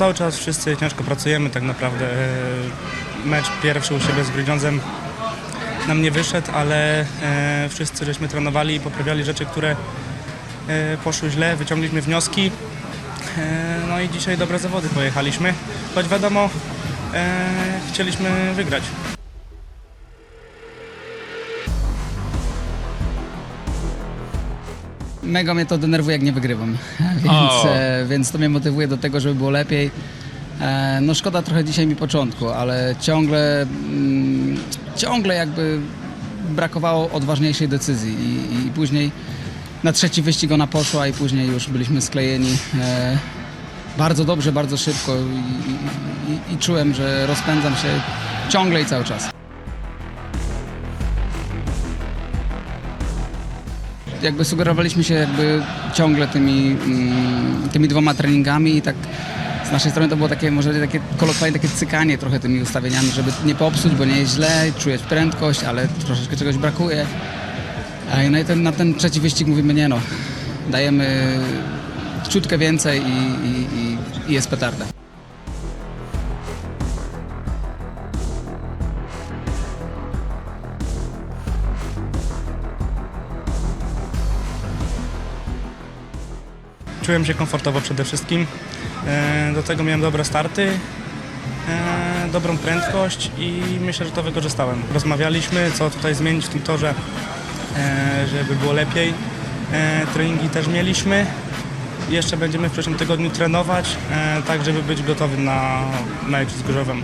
cały czas wszyscy ciężko pracujemy tak naprawdę. E, Mecz pierwszy u siebie z Grudziądzem nam nie wyszedł, ale e, wszyscy żeśmy trenowali i poprawiali rzeczy, które e, poszły źle, wyciągliśmy wnioski. No i dzisiaj dobre zawody pojechaliśmy, choć wiadomo, chcieliśmy wygrać. Mega mnie to denerwuje, jak nie wygrywam, więc, O. e, więc to mnie motywuje do tego, żeby było lepiej. E, no szkoda trochę dzisiaj mi początku, ale ciągle, mm, ciągle jakby brakowało odważniejszej decyzji i, i, i później na trzeci wyścig ona poszła i później już byliśmy sklejeni e, bardzo dobrze, bardzo szybko i, i, i, i czułem, że rozpędzam się ciągle i cały czas. Jakby sugerowaliśmy się jakby ciągle tymi, mm, tymi dwoma treningami i tak z naszej strony to było takie może takie kolokwialnie takie cykanie trochę tymi ustawieniami, żeby nie popsuć, bo nie jest źle, czujesz prędkość, ale troszeczkę czegoś brakuje. No i ten, na ten trzeci wyścig mówimy nie no, dajemy ciutkę więcej i, i, i jest petarda. Czułem się komfortowo przede wszystkim. E, Do tego miałem dobre starty, e, dobrą prędkość i myślę, że to wykorzystałem. Rozmawialiśmy, co tutaj zmienić w tym torze, e, żeby było lepiej. Treningi też mieliśmy. Jeszcze będziemy w przyszłym tygodniu trenować, tak żeby być gotowym na mecz z Gorzowem.